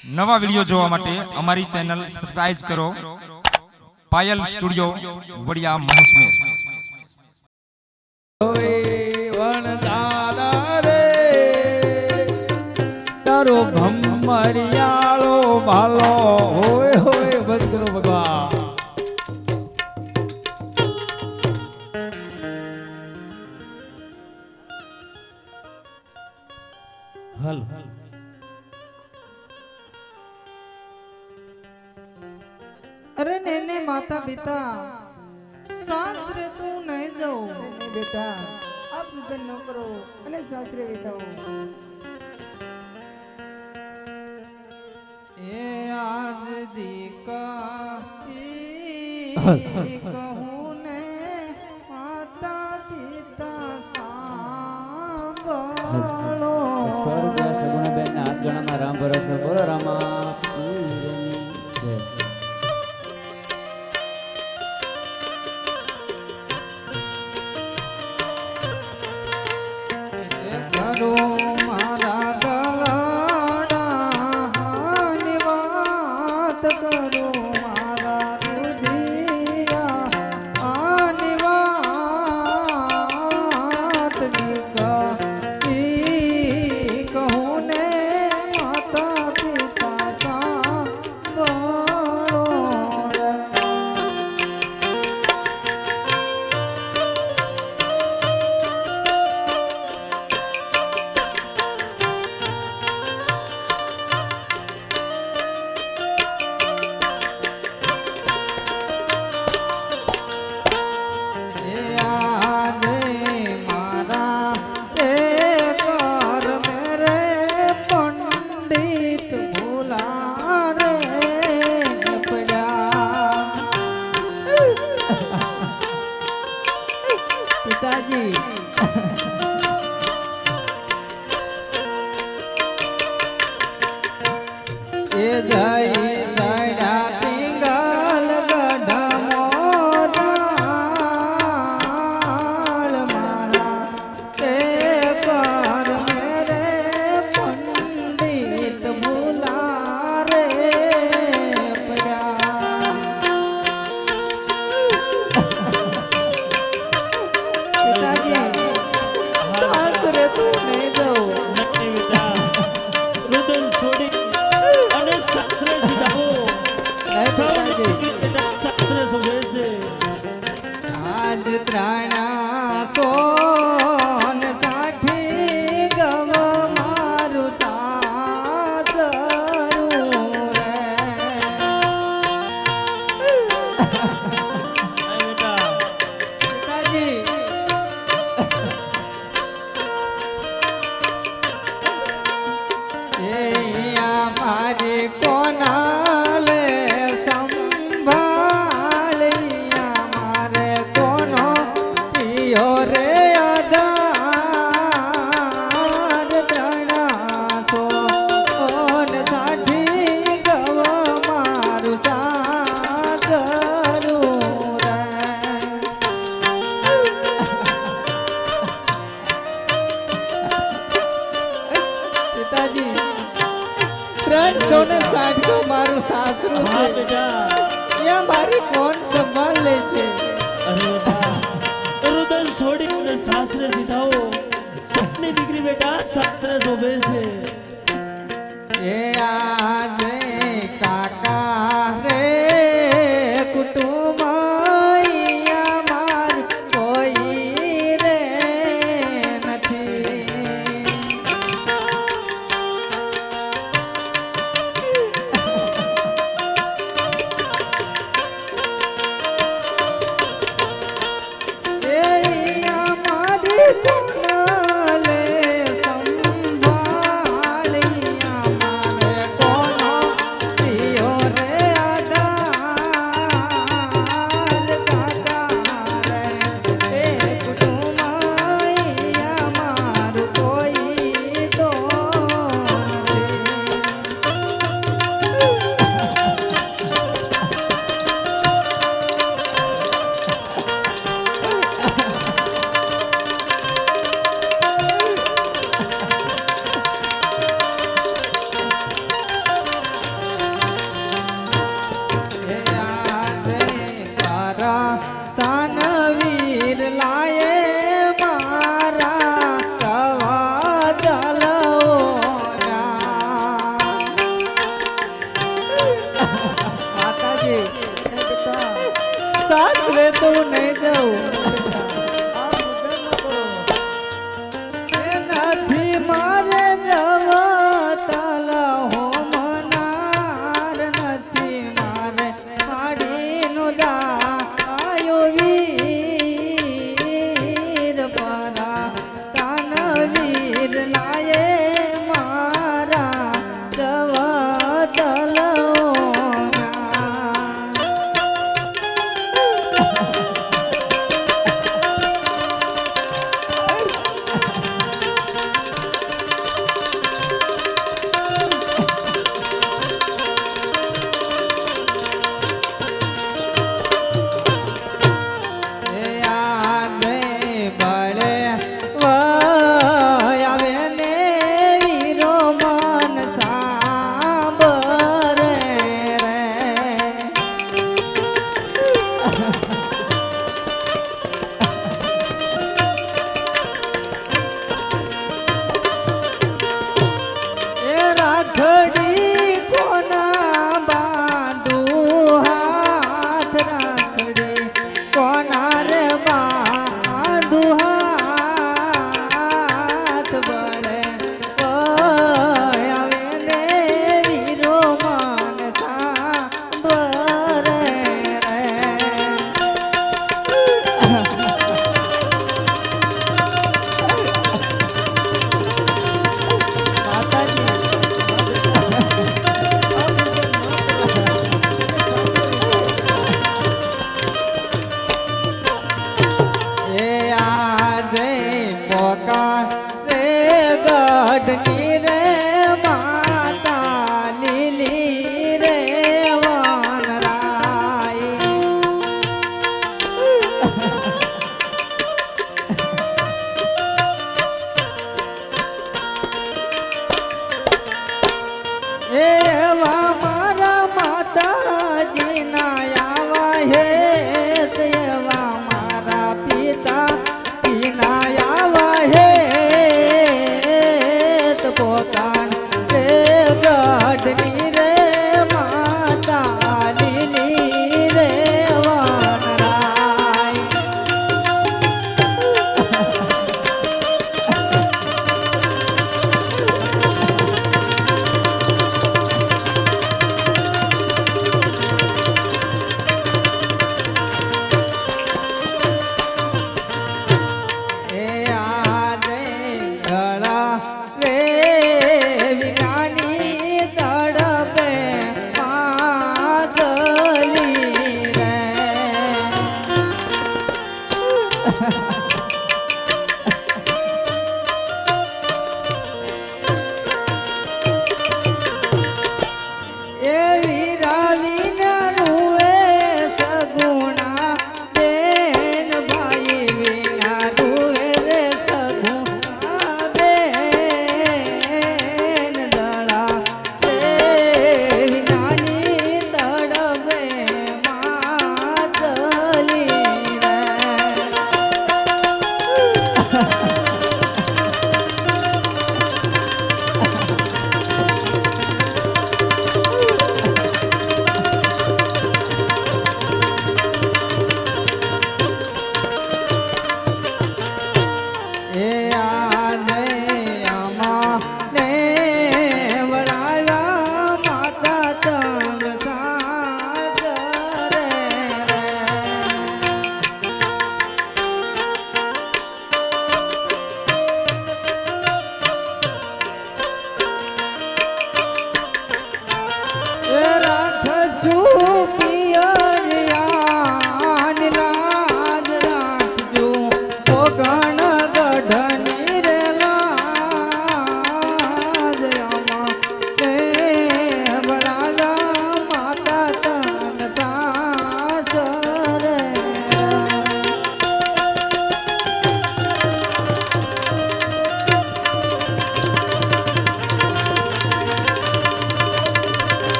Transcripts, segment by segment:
નવા વીડિયો જોવા માટે અમારી ચેનલ સબસ્ક્રાઇબ કરો. પાયલ સ્ટુડિયો, વડિયા મહેશમેર તારો ભમરિયાળો ભાલો. અરે ને માતા પિતા સાસરે તું નહીં જાઉં બેટા આપ રુદન ન કરો અને સાસરે વિતાવો. એ આજ દીકા કહું control. બેટા ત્યાં મારી કોણ સંભાળ લે છે? અરે બેટા રુદન છોડી મને સાસરે સીધાઓ. સપની દીકરી બેટા સાસરે શોભે છે. એ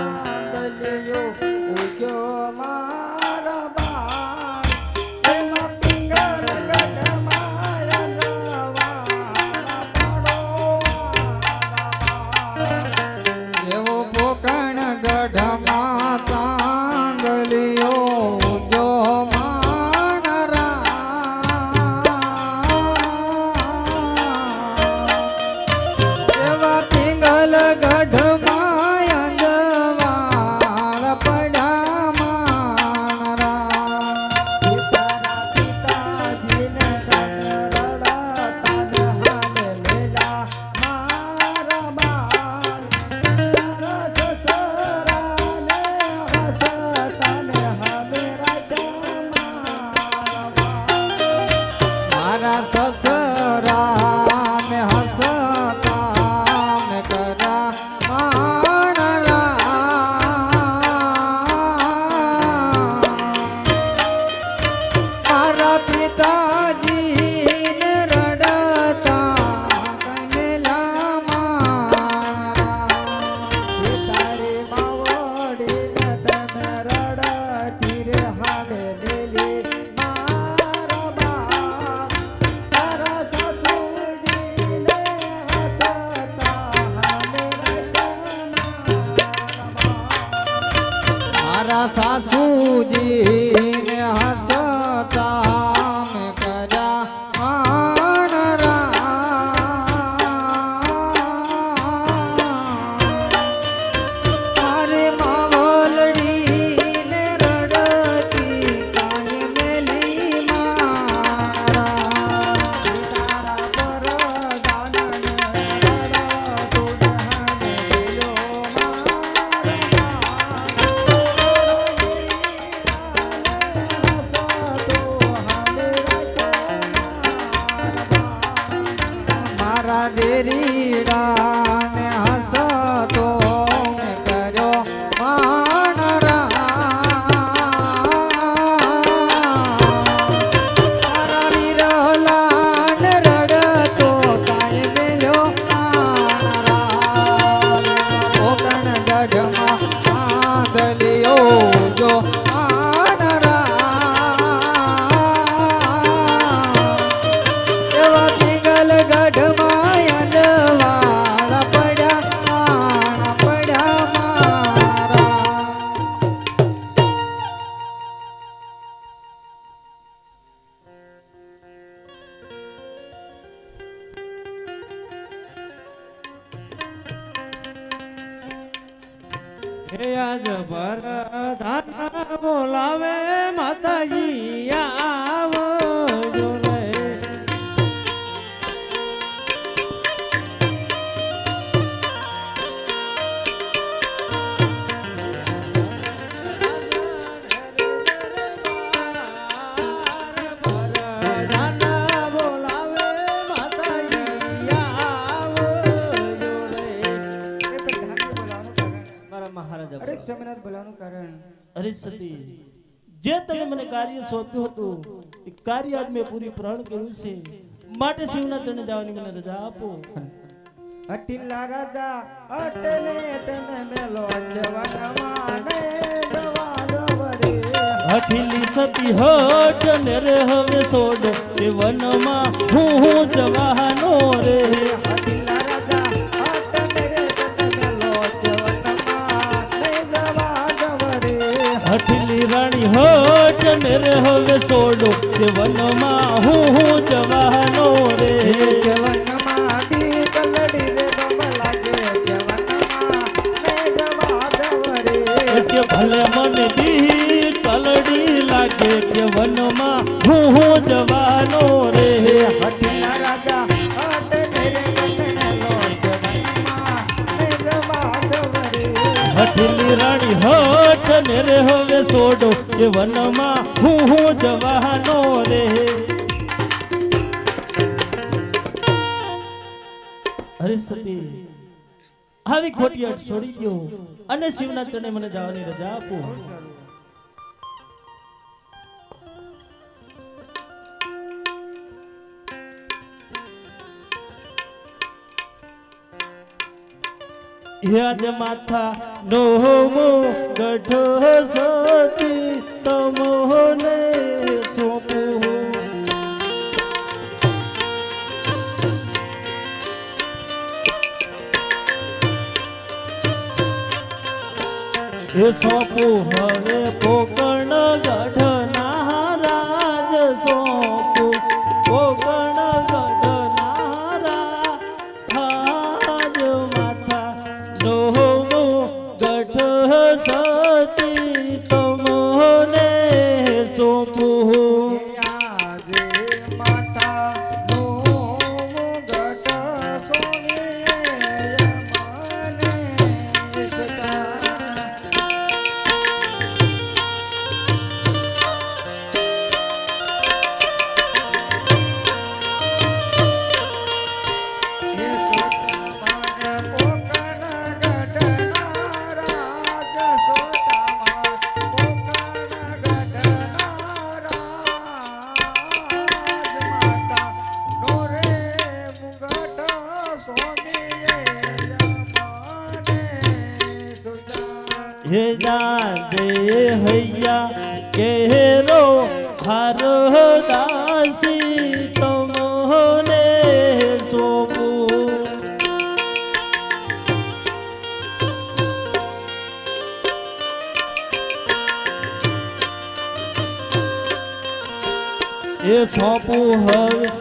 ચાંદલિયો ઉગ્યો મારા માતાજી રે મારા મહારાજા અરે સમનાથ બોલાવાનું કારણ. અરે સતી જે તમે મને કાર્ય સોંપ્યું હતું એ કાર્ય આજ મેં પૂરી પ્રણ કર્યું છે. માટે શિવના ચરણે જવાની મને રજા આપો. અટિલા રાજા અટને તને મેલો જવનમાં ને દવા દવરે સતી હટ ને રે હવે છોડ એ વનમાં હું હું જવાનો રે. અટિલા રાણી હટ ને રે હવે છોડો કે વનમાં હું હું જવાનો રે. ભલે મને દી કલડી લાગે કે વનમાં હું હું જવાનો રે. અટિલા હઠ રે, હવે છોડો એ વનમાં હું હું જવાનો રે. અરે સતી, આવી ખોટી છોડી દો અને શિવના ચરણે મને જવાની રજા આપો. યાદ માથા નોમો ગઢ સતી તમોને સોંપું એ સોંપું હવે પોકણ ગઢના સતી હે જાજે હૈયા કેરો હર દાસી તમોને સોપું એ સોંપું હવે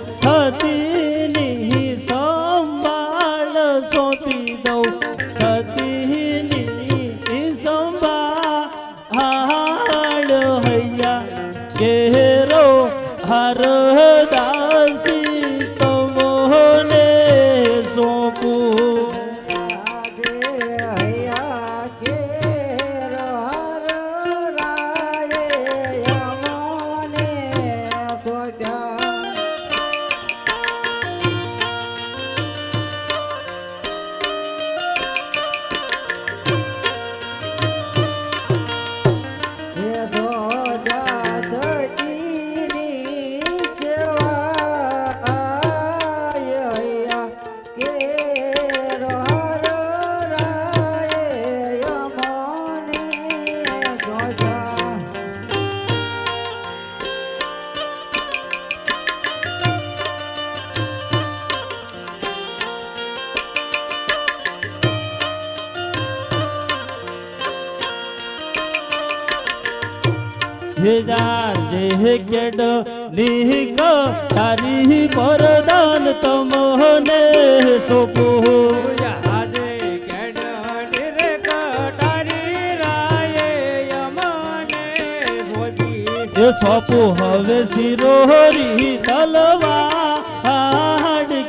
સોપો હવે શિરોહરી તલવાડ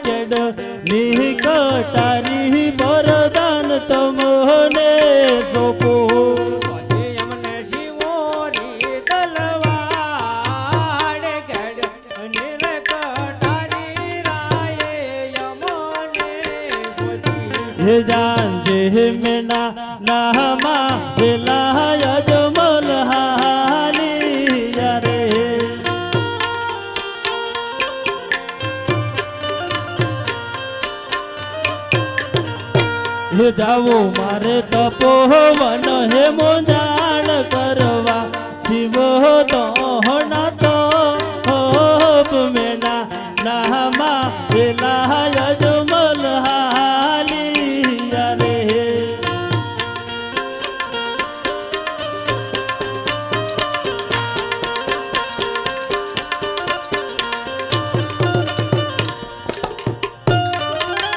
કેડ નિક તારી પરદાન તમોને સોપો. હે જાવો મારે તપોવન હે મોજાણ કરવા શિવ દોહણા